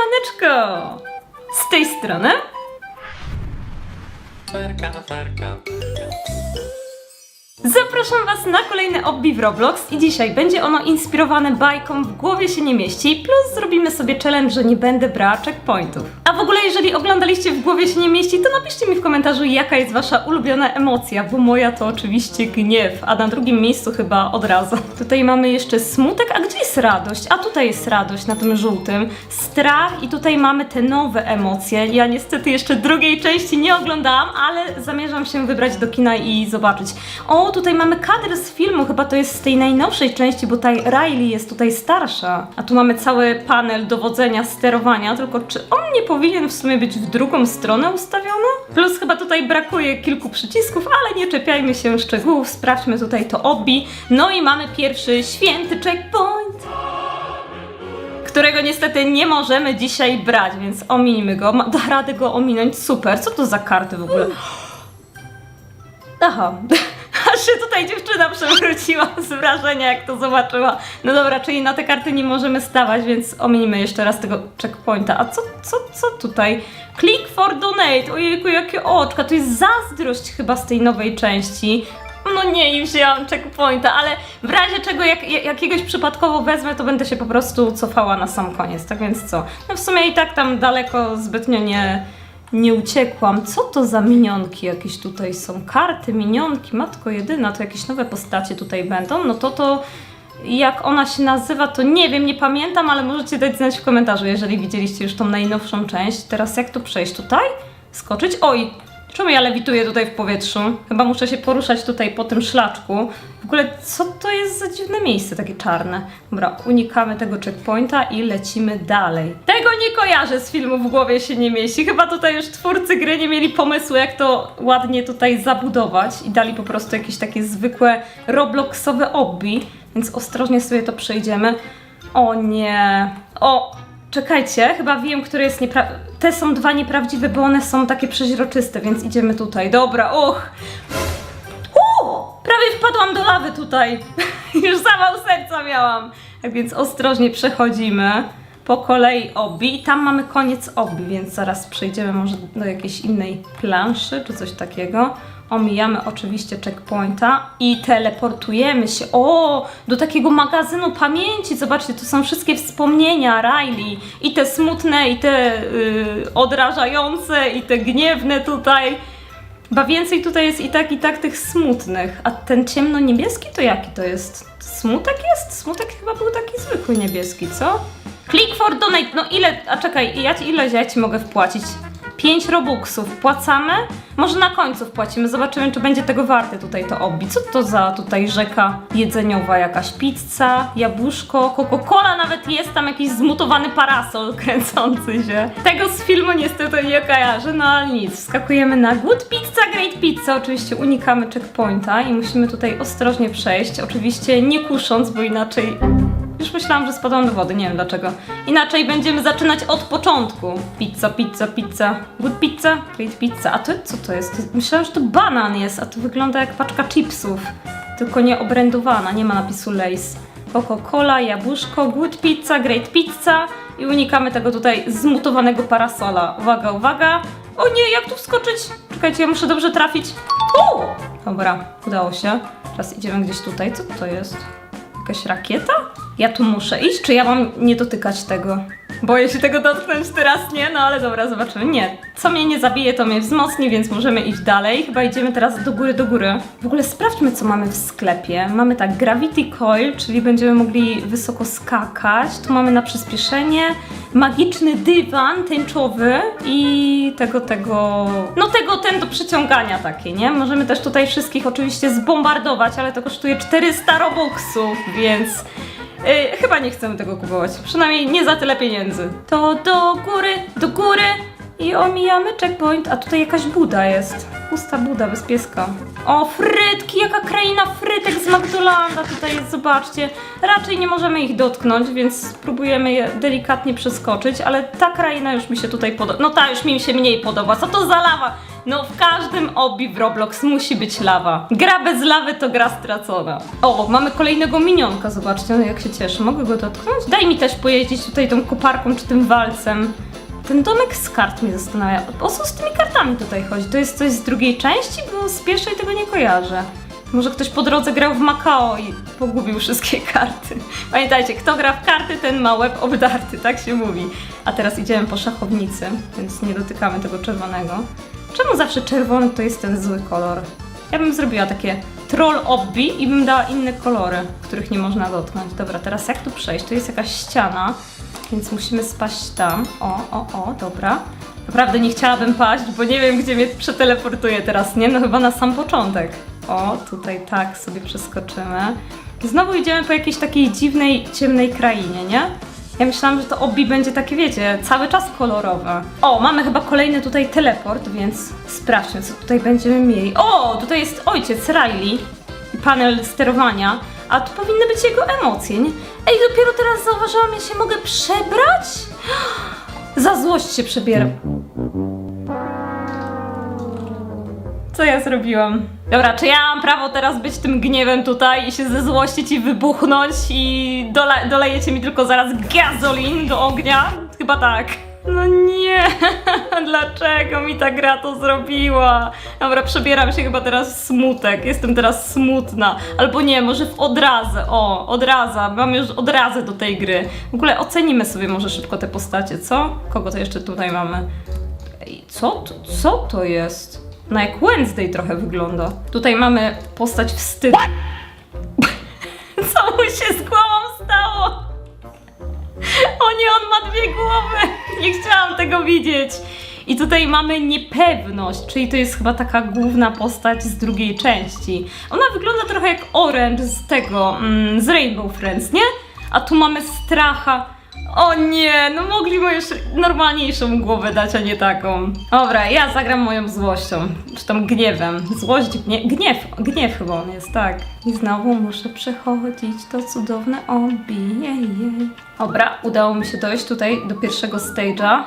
Siemaneczko! Z tej strony zapraszam Was na kolejny obbi w Roblox i dzisiaj będzie ono inspirowane bajką W głowie się nie mieści plus zrobimy sobie challenge, że nie będę brała checkpointów. A w ogóle jeżeli oglądaliście W głowie się nie mieści, to napiszcie mi w komentarzu jaka jest Wasza ulubiona emocja, bo moja to oczywiście gniew, a na drugim miejscu chyba od razu. Tutaj mamy jeszcze smutek, a gdzie jest radość? A tutaj jest radość na tym żółtym. Strach i tutaj mamy te nowe emocje. Ja niestety jeszcze drugiej części nie oglądałam, ale zamierzam się wybrać do kina i zobaczyć. O, tutaj mamy kadr z filmu, chyba to jest z tej najnowszej części, bo tutaj Riley jest tutaj starsza. A tu mamy cały panel dowodzenia, sterowania, tylko czy on nie powinien w sumie być w drugą stronę ustawiony? Plus chyba tutaj brakuje kilku przycisków, ale nie czepiajmy się szczegółów, sprawdźmy tutaj to obbi. No i mamy pierwszy święty checkpoint którego niestety nie możemy dzisiaj brać, więc ominimy go. Ma, da radę go ominąć, super. Co to za karty w ogóle? Aha. Aż się tutaj dziewczyna przewróciła z wrażenia, jak to zobaczyła. No dobra, czyli na te karty nie możemy stawać, więc ominimy jeszcze raz tego checkpointa. A co, co, co tutaj? Click for donate. Ojejku, jakie oczka. To jest zazdrość chyba z tej nowej części. No nie, i wzięłam checkpointa, ale w razie czego jak, jak- jakiegoś przypadkowo wezmę, to będę się po prostu cofała na sam koniec, tak więc co? No w sumie i tak tam daleko zbytnio nie, nie uciekłam. Co to za minionki jakieś tutaj są? Karty, minionki, matko jedyna, to jakieś nowe postacie tutaj będą? No to to... Jak ona się nazywa, to nie wiem, nie pamiętam, ale możecie dać znać w komentarzu, jeżeli widzieliście już tą najnowszą część. Teraz jak tu przejść? Tutaj? Skoczyć? Oj, Czemu ja lewituję tutaj w powietrzu? Chyba muszę się poruszać tutaj po tym szlaczku. W ogóle, co to jest za dziwne miejsce, takie czarne? Dobra, unikamy tego checkpointa i lecimy dalej. Tego nie kojarzę z filmu, w głowie się nie mieści. Chyba tutaj już twórcy gry nie mieli pomysłu, jak to ładnie tutaj zabudować i dali po prostu jakieś takie zwykłe robloxowe obbi, więc ostrożnie sobie to przejdziemy. O nie. O, czekajcie, chyba wiem, które jest nieprawdziwe. Te są dwa nieprawdziwe, bo one są takie przeźroczyste, więc idziemy tutaj. Dobra, och. Prawie wpadłam do lawy tutaj. Już zawał serca miałam. Tak więc ostrożnie przechodzimy po kolei obi i tam mamy koniec obi, więc zaraz przejdziemy może do jakiejś innej planszy czy coś takiego. Omijamy oczywiście checkpointa i teleportujemy się o do takiego magazynu pamięci. Zobaczcie, tu są wszystkie wspomnienia Riley i te smutne, i te yy, odrażające, i te gniewne tutaj. Chyba więcej tutaj jest i tak, i tak tych smutnych. A ten ciemno-niebieski to jaki to jest? Smutek jest? Smutek chyba był taki zwykły niebieski, co? Click for donate. No ile, a czekaj, ja, ile ja ci mogę wpłacić? 5 robuxów. Płacamy? Może na końcu wpłacimy. Zobaczymy, czy będzie tego warte tutaj to obi. Co to za tutaj rzeka jedzeniowa? Jakaś pizza, jabłuszko, Coca-Cola nawet jest. Tam jakiś zmutowany parasol kręcący się. Tego z filmu niestety nie kojarzę, no ale nic. Wskakujemy na Good Pizza, Great Pizza. Oczywiście unikamy checkpointa i musimy tutaj ostrożnie przejść. Oczywiście nie kusząc, bo inaczej już myślałam, że spadłam do wody, nie wiem dlaczego. Inaczej będziemy zaczynać od początku. Pizza, pizza, pizza. Good pizza, great pizza. A to co to jest? Myślałam, że to banan jest, a to wygląda jak paczka chipsów. Tylko nie obrędowana, nie ma napisu Lays. Coca-Cola, jabłuszko, good pizza, great pizza. I unikamy tego tutaj zmutowanego parasola. Uwaga, uwaga. O nie, jak tu wskoczyć? Czekajcie, ja muszę dobrze trafić. U! Dobra, udało się. Teraz idziemy gdzieś tutaj. Co to jest? Jakaś rakieta? Ja tu muszę iść, czy ja mam nie dotykać tego? Boję się tego dotknąć teraz, nie? No ale dobra, zobaczymy. Nie. Co mnie nie zabije, to mnie wzmocni, więc możemy iść dalej. Chyba idziemy teraz do góry, do góry. W ogóle sprawdźmy, co mamy w sklepie. Mamy tak, Gravity Coil, czyli będziemy mogli wysoko skakać. Tu mamy na przyspieszenie. Magiczny dywan tęczowy i tego, tego... No tego, ten do przyciągania takie, nie? Możemy też tutaj wszystkich oczywiście zbombardować, ale to kosztuje 400 robuxów, więc... Yy, chyba nie chcemy tego kupować. Przynajmniej nie za tyle pieniędzy. To do góry, do góry i omijamy checkpoint. A tutaj jakaś Buda jest. Pusta Buda bez pieska. O, frytki! Jaka kraina frytek z McDonalda tutaj jest, zobaczcie. Raczej nie możemy ich dotknąć, więc spróbujemy je delikatnie przeskoczyć, ale ta kraina już mi się tutaj podoba. No ta już mi się mniej podoba. Co to za lawa? No w każdym obi w Roblox musi być lawa. Gra bez lawy to gra stracona. O, mamy kolejnego minionka, zobaczcie, no jak się cieszę. Mogę go dotknąć? Daj mi też pojeździć tutaj tą koparką czy tym walcem. Ten domek z kart mnie zastanawia. O co z tymi kartami tutaj chodzi? To jest coś z drugiej części? Bo z pierwszej tego nie kojarzę. Może ktoś po drodze grał w Macao i pogubił wszystkie karty. Pamiętajcie, kto gra w karty, ten ma łeb obdarty, tak się mówi. A teraz idziemy po szachownicy, więc nie dotykamy tego czerwonego. Czemu zawsze czerwony to jest ten zły kolor? Ja bym zrobiła takie troll obbi i bym dała inne kolory, których nie można dotknąć. Dobra, teraz jak tu przejść? Tu jest jakaś ściana, więc musimy spaść tam. O, o, o, dobra. Naprawdę nie chciałabym paść, bo nie wiem, gdzie mnie przeteleportuje teraz, nie? No chyba na sam początek. O, tutaj tak sobie przeskoczymy. Znowu idziemy po jakiejś takiej dziwnej, ciemnej krainie, nie? Ja myślałam, że to obi będzie takie, wiecie, cały czas kolorowe. O, mamy chyba kolejny tutaj teleport, więc sprawdźmy, co tutaj będziemy mieli. O, tutaj jest ojciec Riley, panel sterowania, a tu powinny być jego emocje, nie? Ej, dopiero teraz zauważyłam, ja się mogę przebrać? Za złość się przebieram. Co ja zrobiłam? Dobra, czy ja mam prawo teraz być tym gniewem tutaj i się zezłościć i wybuchnąć i dolejecie mi tylko zaraz gazolin do ognia? Chyba tak. No nie, dlaczego mi ta gra to zrobiła? Dobra, przebieram się chyba teraz w smutek, jestem teraz smutna. Albo nie, może w odrazę, o, odraza, mam już odrazę do tej gry. W ogóle ocenimy sobie może szybko te postacie, co? Kogo to jeszcze tutaj mamy? Ej, co to, co to jest? No jak Wednesday trochę wygląda. Tutaj mamy postać wstydu. Co mu się z głową stało? O nie, on ma dwie głowy! Nie chciałam tego widzieć. I tutaj mamy niepewność, czyli to jest chyba taka główna postać z drugiej części. Ona wygląda trochę jak Orange z tego, mm, z Rainbow Friends, nie? A tu mamy stracha. O nie, no mogli mu już normalniejszą głowę dać, a nie taką. Dobra, ja zagram moją złością, czy tam gniewem. Złość, gnie, gniew, gniew chyba on jest, tak. I znowu muszę przechodzić to cudowne obi, jej, jej. Dobra, udało mi się dojść tutaj do pierwszego stage'a.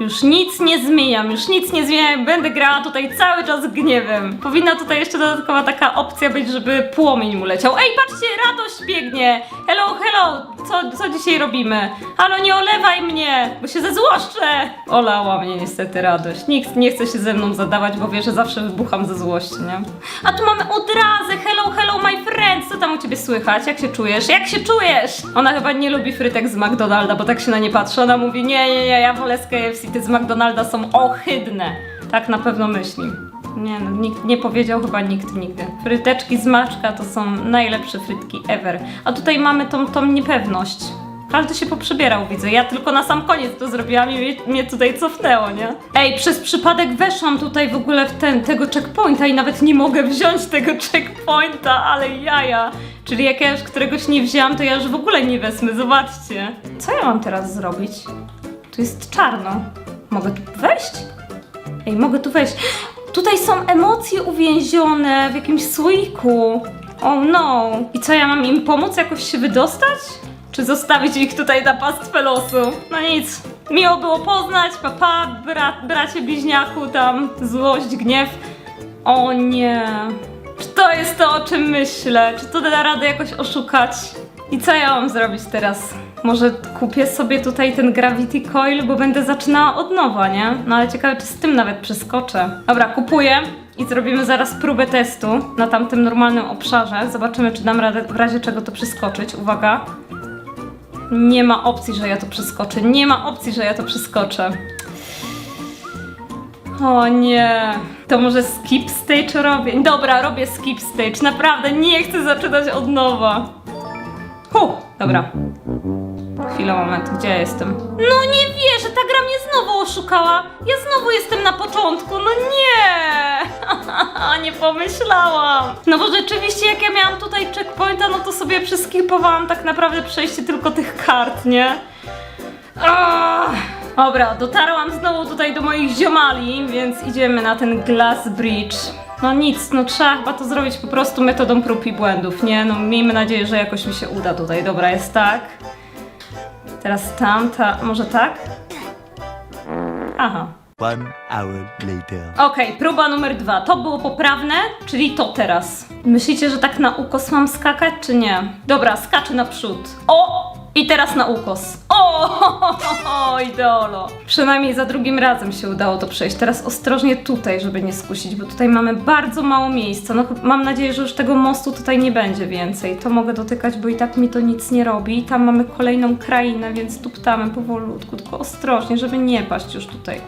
Już nic nie zmieniam, już nic nie zmieniam, będę grała tutaj cały czas gniewem. Powinna tutaj jeszcze dodatkowa taka opcja być, żeby płomień mu leciał. Ej, patrzcie, radość biegnie! Hello, hello! Co, co dzisiaj robimy? Halo, nie olewaj mnie, bo się zezłoszczę! Olała mnie niestety radość. Nikt nie chce się ze mną zadawać, bo wie, że zawsze wybucham ze złości, nie? A tu mamy odrazę! Hello, hello, my friends! Co tam u ciebie słychać? Jak się czujesz? Jak się czujesz? Ona chyba nie lubi frytek z McDonalda, bo tak się na nie patrzy. Ona mówi, nie, nie, nie, ja wolę z KFC, te z McDonalda są ohydne. Tak na pewno myśli. Nie no, nikt nie powiedział chyba nikt nigdy. Fryteczki z maczka to są najlepsze frytki ever. A tutaj mamy tą, tą niepewność. Każdy się poprzebierał, widzę. Ja tylko na sam koniec to zrobiłam i mnie, tutaj cofnęło, nie? Ej, przez przypadek weszłam tutaj w ogóle w ten, tego checkpointa i nawet nie mogę wziąć tego checkpointa, ale jaja. Czyli jak ja już któregoś nie wzięłam, to ja już w ogóle nie wezmę, zobaczcie. Co ja mam teraz zrobić? Tu jest czarno. Mogę tu wejść? Ej, mogę tu wejść. Tutaj są emocje uwięzione w jakimś słoiku. Oh no. I co, ja mam im pomóc jakoś się wydostać? Czy zostawić ich tutaj na pastwę losu? No nic. Miło było poznać, papa, bra bracie bliźniaku, tam złość, gniew. O nie. Czy to jest to, o czym myślę? Czy to da radę jakoś oszukać? I co ja mam zrobić teraz? Może kupię sobie tutaj ten Gravity Coil, bo będę zaczynała od nowa, nie? No ale ciekawe, czy z tym nawet przeskoczę. Dobra, kupuję i zrobimy zaraz próbę testu na tamtym normalnym obszarze. Zobaczymy, czy dam radę w razie czego to przeskoczyć. Uwaga. Nie ma opcji, że ja to przeskoczę. Nie ma opcji, że ja to przeskoczę. O nie. To może skip stage robię? Dobra, robię skip stage. Naprawdę nie chcę zaczynać od nowa. Huh, dobra. Chwila, moment, gdzie ja jestem? No nie wierzę, ta gra mnie znowu oszukała. Ja znowu jestem na początku, no nie! nie pomyślałam. No bo rzeczywiście, jak ja miałam tutaj checkpointa, no to sobie przeskipowałam tak naprawdę przejście tylko tych kart, nie? Ah! Dobra, dotarłam znowu tutaj do moich ziomali, więc idziemy na ten Glass Bridge. No nic, no trzeba chyba to zrobić po prostu metodą prób i błędów, nie? No miejmy nadzieję, że jakoś mi się uda tutaj. Dobra, jest tak. Teraz tamta, może tak? Aha. One hour later. Okej, próba numer dwa. To było poprawne, czyli to teraz. Myślicie, że tak na ukos mam skakać, czy nie? Dobra, skaczę naprzód. O! I teraz na ukos. O, ideolo. Przynajmniej za drugim razem się udało to przejść. Teraz ostrożnie tutaj, żeby nie skusić, bo tutaj mamy bardzo mało miejsca. No mam nadzieję, że już tego mostu tutaj nie będzie więcej. To mogę dotykać, bo i tak mi to nic nie robi. Tam mamy kolejną krainę, więc tu ptamy powolutku, tylko ostrożnie, żeby nie paść już tutaj.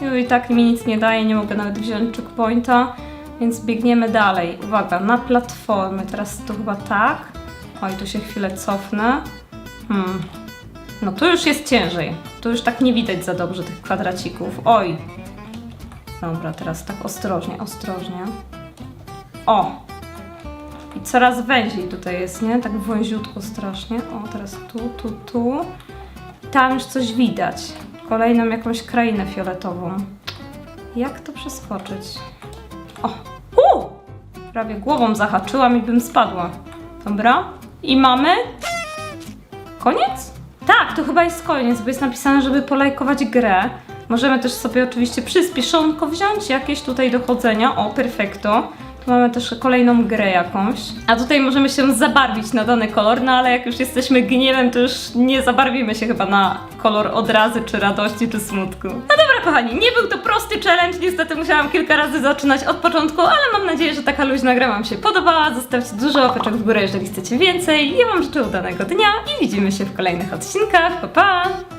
No i tak mi nic nie daje, nie mogę nawet wziąć checkpointa, więc biegniemy dalej. Uwaga, na platformy. Teraz to chyba tak. Oj, tu się chwilę cofnę. Hmm. No tu już jest ciężej. Tu już tak nie widać za dobrze tych kwadracików. Oj. Dobra, teraz tak ostrożnie, ostrożnie. O! I coraz węziej tutaj jest, nie? Tak wąziutko strasznie. O, teraz tu, tu, tu. Tam już coś widać. Kolejną jakąś krainę fioletową. Jak to przeskoczyć? O! U! Prawie głową zahaczyłam i bym spadła. Dobra. I mamy... Koniec? Tak, to chyba jest koniec, bo jest napisane, żeby polajkować grę. Możemy też sobie oczywiście przyspieszonko wziąć, jakieś tutaj dochodzenia. O, perfekto. Mamy też kolejną grę jakąś. A tutaj możemy się zabarwić na dany kolor, no ale jak już jesteśmy gniewem, to już nie zabarwimy się chyba na kolor odrazy, czy radości, czy smutku. No dobra, kochani, nie był to prosty challenge, niestety musiałam kilka razy zaczynać od początku, ale mam nadzieję, że taka luźna gra Wam się podobała. Zostawcie dużo łapeczek w górę, jeżeli chcecie więcej. Ja Wam życzę udanego dnia i widzimy się w kolejnych odcinkach. Pa, pa!